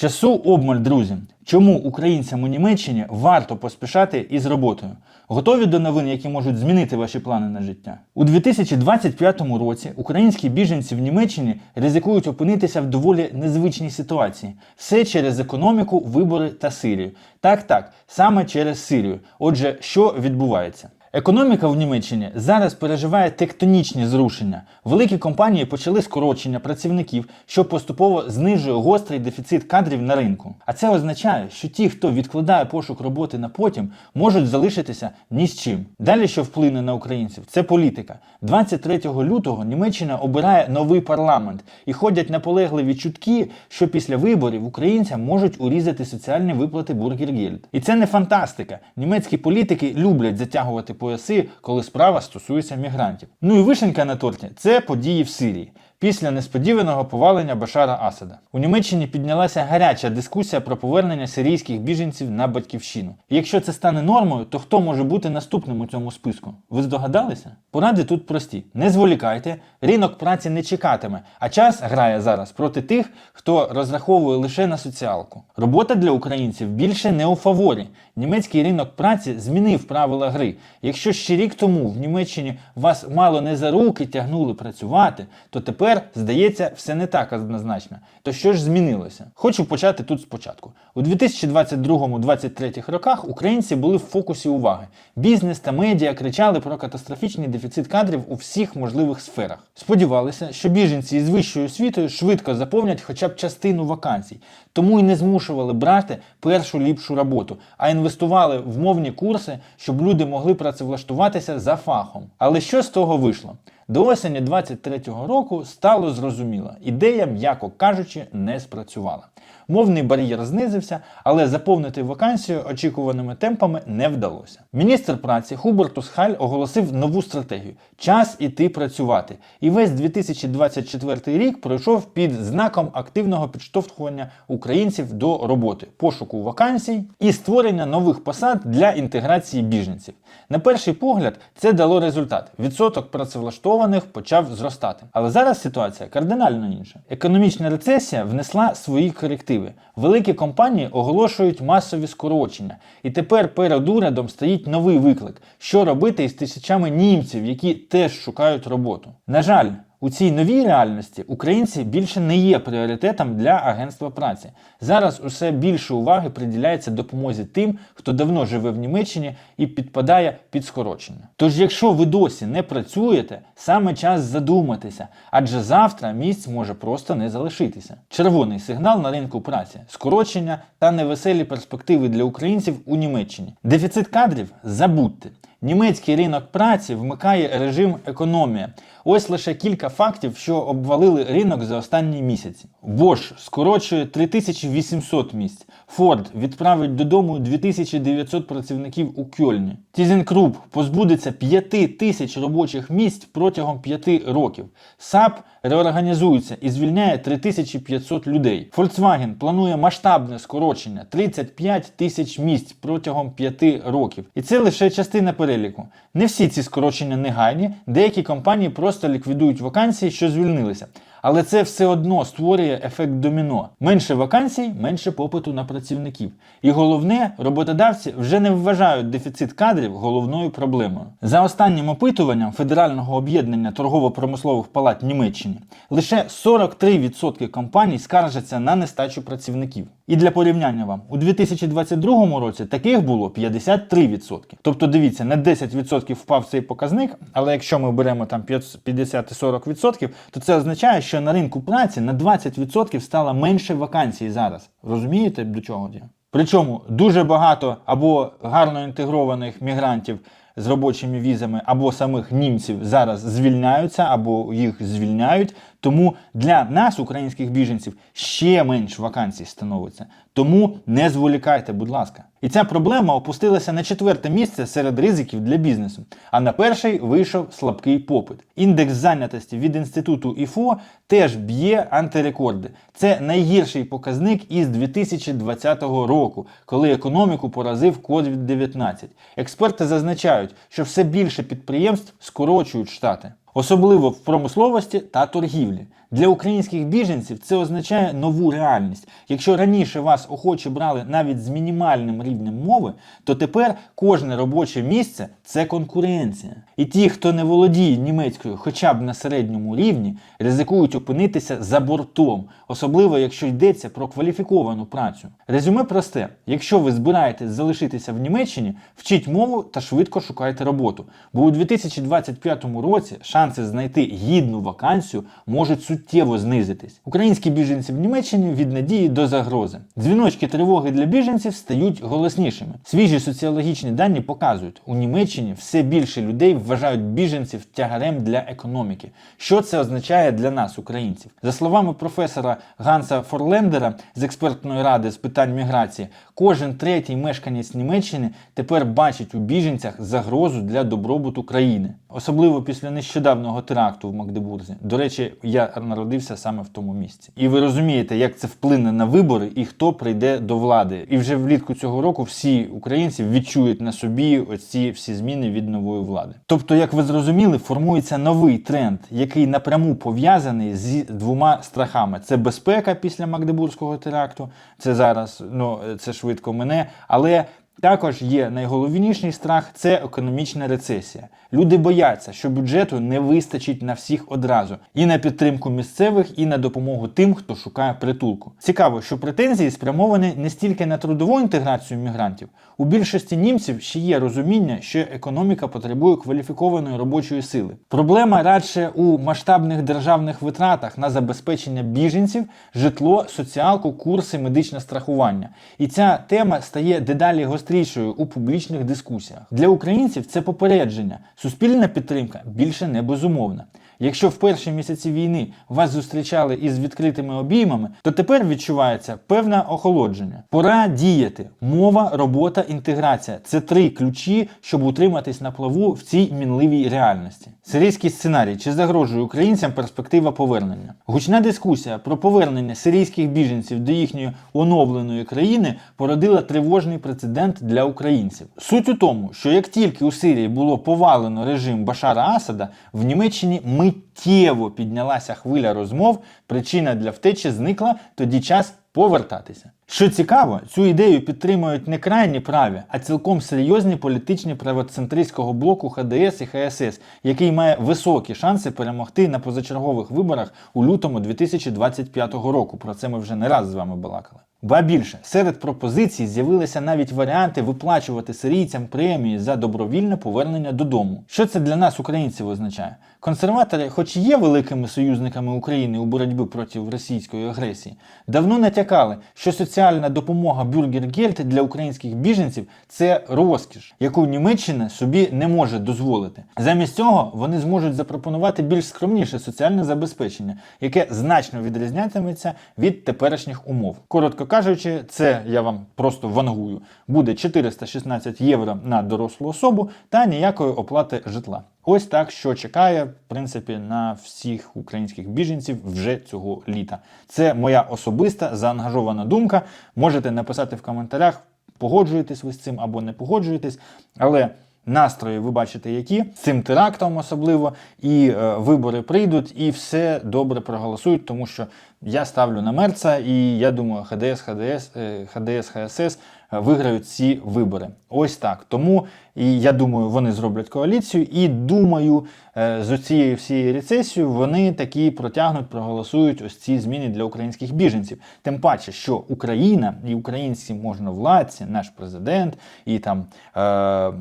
Часу обмаль, друзі. Чому українцям у Німеччині варто поспішати із роботою? Готові до новин, які можуть змінити ваші плани на життя? У 2025 році українські біженці в Німеччині ризикують опинитися в доволі незвичній ситуації. Все через економіку, вибори та Сирію. Так, так, саме через Сирію. Отже, що відбувається? Економіка в Німеччині зараз переживає тектонічні зрушення. Великі компанії почали скорочення працівників, що поступово знижує гострий дефіцит кадрів на ринку. А це означає, що ті, хто відкладає пошук роботи на потім, можуть залишитися ні з чим. Далі, що вплине на українців, це політика. 23 лютого Німеччина обирає новий парламент і ходять наполегливі чутки, що після виборів українцям можуть урізати соціальні виплати Бургергельд. І це не фантастика. Німецькі політики люблять затягувати пояси, коли справа стосується мігрантів. Ну і вишенька на торті це події в Сирії. Після несподіваного повалення Башара Асада у Німеччині піднялася гаряча дискусія про повернення сирійських біженців на батьківщину. І якщо це стане нормою, то хто може бути наступним у цьому списку? Ви здогадалися? Поради тут прості: не зволікайте, ринок праці не чекатиме, а час грає зараз проти тих, хто розраховує лише на соціалку. Робота для українців більше не у фаворі. Німецький ринок праці змінив правила гри. Якщо ще рік тому в Німеччині вас мало не за руки тягнули працювати, то тепер здається все не так однозначно. То що ж змінилося? Хочу почати тут спочатку. У 2022-2023 роках українці були в фокусі уваги. Бізнес та медіа кричали про катастрофічний дефіцит кадрів у всіх можливих сферах. Сподівалися, що біженці із вищою освітою швидко заповнять хоча б частину вакансій, тому й не змушували брати першу ліпшу роботу, а інвестували в мовні курси, щоб люди могли працевлаштуватися за фахом. Але що з того вийшло? До осені 23-го року стало зрозуміло, ідея, м'яко кажучи, не спрацювала. Мовний бар'єр знизився, але заповнити вакансію очікуваними темпами не вдалося. Міністр праці Хубертус Халь оголосив нову стратегію час іти працювати. І весь 2024 рік пройшов під знаком активного підштовхування українців до роботи, пошуку вакансій і створення нових посад для інтеграції біженців. На перший погляд, це дало результат. Відсоток працевлаштованих почав зростати. Але зараз ситуація кардинально інша. Економічна рецесія внесла свої корективи. Великі компанії оголошують масові скорочення, і тепер перед урядом стоїть новий виклик: що робити із тисячами німців, які теж шукають роботу. На жаль. У цій новій реальності українці більше не є пріоритетом для агентства праці. Зараз усе більше уваги приділяється допомозі тим, хто давно живе в Німеччині і підпадає під скорочення. Тож, якщо ви досі не працюєте, саме час задуматися, адже завтра місць може просто не залишитися. Червоний сигнал на ринку праці, скорочення та невеселі перспективи для українців у Німеччині. Дефіцит кадрів забудьте. Німецький ринок праці вмикає режим економія. Ось лише кілька фактів, що обвалили ринок за останні місяці. Bosch скорочує 3800 місць. Ford відправить додому 2900 працівників у Кьольні. ThyssenKrupp позбудеться 5000 робочих місць протягом 5 років. SAP реорганізується і звільняє 3500 людей. Volkswagen планує масштабне скорочення 35 тисяч місць протягом 5 років. І це лише частина переліку. Не всі ці скорочення негайні, деякі компанії просто ліквідують вакансії, що звільнилися. Але це все одно створює ефект доміно. Менше вакансій, менше попиту на працівників. І головне, роботодавці вже не вважають дефіцит кадрів головною проблемою. За останнім опитуванням Федерального об'єднання торгово-промислових палат Німеччини лише 43% компаній скаржаться на нестачу працівників. І для порівняння вам, у 2022 році таких було 53%. Тобто, дивіться, на 10% впав цей показник, але якщо ми беремо там 50-40%, то це означає, що на ринку праці на 20% стало менше вакансій зараз. Розумієте, до чого я? Причому дуже багато або гарно інтегрованих мігрантів з робочими візами, або самих німців зараз звільняються, або їх звільняють. Тому для нас, українських біженців, ще менш вакансій становиться. Тому не зволікайте, будь ласка. І ця проблема опустилася на четверте місце серед ризиків для бізнесу. А на перший вийшов слабкий попит. Індекс зайнятості від інституту ІФО теж б'є антирекорди. Це найгірший показник із 2020 року, коли економіку поразив COVID-19. Експерти зазначають, що все більше підприємств скорочують штати. Особливо в промисловості та торгівлі. Для українських біженців це означає нову реальність. Якщо раніше вас охочі брали навіть з мінімальним рівнем мови, то тепер кожне робоче місце це конкуренція. І ті, хто не володіє німецькою хоча б на середньому рівні, ризикують опинитися за бортом, особливо якщо йдеться про кваліфіковану працю. Резюме просте: якщо ви збираєтесь залишитися в Німеччині, вчіть мову та швидко шукайте роботу. Бо у 2025 році шанси знайти гідну вакансію можуть суттєво знизитись. Українські біженці в Німеччині від надії до загрози. Дзвіночки тривоги для біженців стають голоснішими. Свіжі соціологічні дані показують, у Німеччині все більше людей вважають біженців тягарем для економіки. Що це означає для нас, українців? За словами професора Ганса Форлендера з експертної ради з питань міграції, кожен третій мешканець Німеччини тепер бачить у біженцях загрозу для добробуту країни, особливо після нещодавнього теракту в Магдебурзі. До речі, я народився саме в тому місці. І ви розумієте, як це вплине на вибори і хто прийде до влади. І вже влітку цього року всі українці відчують на собі оці всі зміни від нової влади. Тобто, як ви зрозуміли, формується новий тренд, який напряму пов'язаний з двома страхами: це безпека після Магдебурзького теракту. Це зараз ну це швидко мене, але. Також є найголовніший страх це економічна рецесія. Люди бояться, що бюджету не вистачить на всіх одразу і на підтримку місцевих, і на допомогу тим, хто шукає притулку. Цікаво, що претензії спрямовані не стільки на трудову інтеграцію мігрантів. У більшості німців ще є розуміння, що економіка потребує кваліфікованої робочої сили. Проблема радше у масштабних державних витратах на забезпечення біженців, житло, соціалку, курси, медичне страхування. І ця тема стає дедалі гострішою у публічних дискусіях. Для українців це попередження. Суспільна підтримка більше не безумовна. Якщо в перші місяці війни вас зустрічали із відкритими обіймами, то тепер відчувається певне охолодження. Пора діяти. Мова, робота, інтеграція це три ключі, щоб утриматись на плаву в цій мінливій реальності. Сирійський сценарій чи загрожує українцям перспектива повернення? Гучна дискусія про повернення сирійських біженців до їхньої оновленої країни породила тривожний прецедент для українців. Суть у тому, що як тільки у Сирії було повалено режим Башара Асада, в Німеччині миттєво піднялася хвиля розмов. Причина для втечі зникла, тоді час повертатися. Що цікаво, цю ідею підтримують не крайні праві, а цілком серйозні політичні правоцентристського блоку ХДС і ХСС, який має високі шанси перемогти на позачергових виборах у лютому 2025 року. Про це ми вже не раз з вами балакали. Ба більше, серед пропозицій з'явилися навіть варіанти виплачувати сирійцям премії за добровільне повернення додому. Що це для нас, українців, означає? Консерватори, хоч і є великими союзниками України у боротьбі проти російської агресії, давно натякали, що соціальна допомога Бюргергельд для українських біженців це розкіш, яку Німеччина собі не може дозволити. Замість цього вони зможуть запропонувати більш скромніше соціальне забезпечення, яке значно відрізнятиметься від теперішніх умов. Коротко кажучи, це я вам просто вангую. Буде 416 євро на дорослу особу та ніякої оплати житла. Ось так, що чекає, в принципі, на всіх українських біженців вже цього літа. Це моя особиста заангажована думка. Можете написати в коментарях, погоджуєтесь ви з цим або не погоджуєтесь. Але настрої ви бачите, які. Цим терактом особливо, і е, вибори прийдуть, і все добре проголосують, тому що я ставлю на Мерца, і я думаю, ХДС, ХДС, е, ХДС, ХСС виграють ці вибори. Ось так. Тому і я думаю, вони зроблять коаліцію. І думаю, е, з цією всією рецесією вони такі протягнуть, проголосують ось ці зміни для українських біженців. Тим паче, що Україна і українські можновладці, наш президент і там е,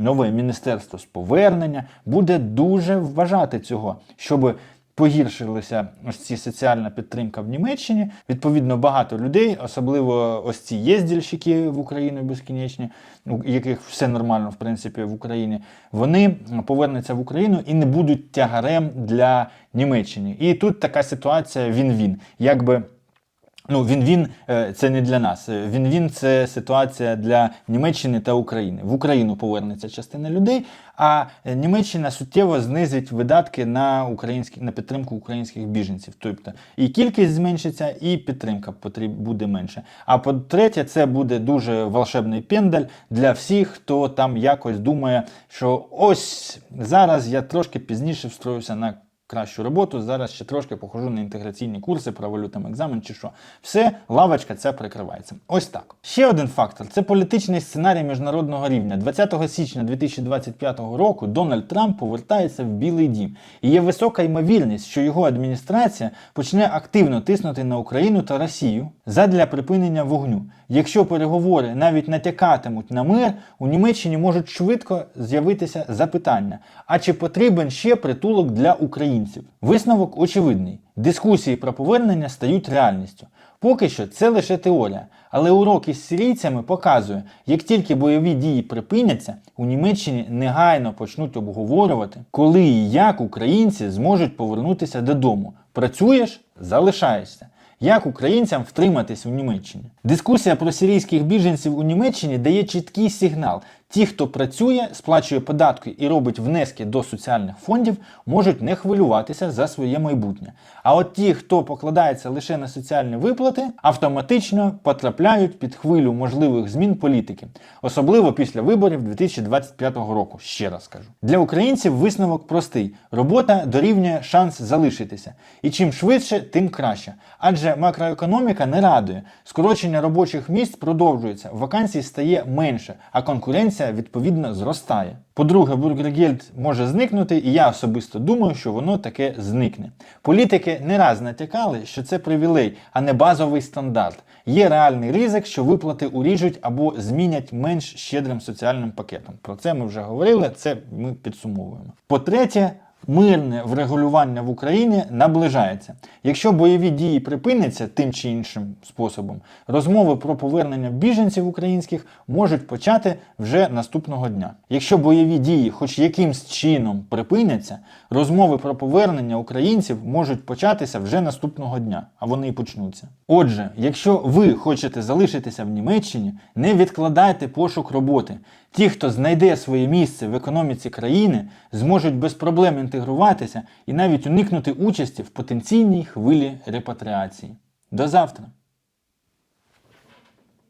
нове міністерство з повернення буде дуже вважати цього, щоб погіршилася ось ці соціальна підтримка в Німеччині. Відповідно, багато людей, особливо ось ці єздільщики в Україну безкінечні, у яких все нормально в принципі в Україні, вони повернуться в Україну і не будуть тягарем для Німеччини. І тут така ситуація він-він. Якби Ну, він-він е, це не для нас. Він-він це ситуація для Німеччини та України. В Україну повернеться частина людей, а Німеччина суттєво знизить видатки на українські на підтримку українських біженців. Тобто і кількість зменшиться, і підтримка буде менше. А по-третє, це буде дуже волшебний пендаль для всіх, хто там якось думає, що ось зараз я трошки пізніше встроюся на кращу роботу. Зараз ще трошки похожу на інтеграційні курси про валютний екзамен чи що. Все, лавочка ця прикривається. Ось так. Ще один фактор це політичний сценарій міжнародного рівня. 20 січня 2025 року Дональд Трамп повертається в Білий Дім. І є висока ймовірність, що його адміністрація почне активно тиснути на Україну та Росію задля припинення вогню. Якщо переговори навіть натякатимуть на мир, у Німеччині можуть швидко з'явитися запитання: а чи потрібен ще притулок для українців? Висновок очевидний: дискусії про повернення стають реальністю. Поки що це лише теорія, але урок із сирійцями показує, як тільки бойові дії припиняться, у Німеччині негайно почнуть обговорювати, коли і як українці зможуть повернутися додому. Працюєш, залишаєшся. Як українцям втриматись у Німеччині? Дискусія про сирійських біженців у Німеччині дає чіткий сигнал. Ті, хто працює, сплачує податки і робить внески до соціальних фондів, можуть не хвилюватися за своє майбутнє. А от ті, хто покладається лише на соціальні виплати, автоматично потрапляють під хвилю можливих змін політики, особливо після виборів 2025 року. Ще раз кажу. Для українців висновок простий: робота дорівнює шанс залишитися. І чим швидше, тим краще. Адже макроекономіка не радує. Скорочення робочих місць продовжується, вакансій стає менше, а конкуренція відповідно зростає. По-друге, Бургергельд може зникнути, і я особисто думаю, що воно таке зникне. Політики не раз натякали, що це привілей, а не базовий стандарт. Є реальний ризик, що виплати уріжуть або змінять менш щедрим соціальним пакетом. Про це ми вже говорили, це ми підсумовуємо. По-третє, Мирне врегулювання в Україні наближається. Якщо бойові дії припиняться тим чи іншим способом, розмови про повернення біженців українських можуть почати вже наступного дня. Якщо бойові дії, хоч якимсь чином припиняться, розмови про повернення українців можуть початися вже наступного дня, а вони і почнуться. Отже, якщо ви хочете залишитися в Німеччині, не відкладайте пошук роботи. Ті, хто знайде своє місце в економіці країни, зможуть без проблем інтегруватися і навіть уникнути участі в потенційній хвилі репатріації. До завтра!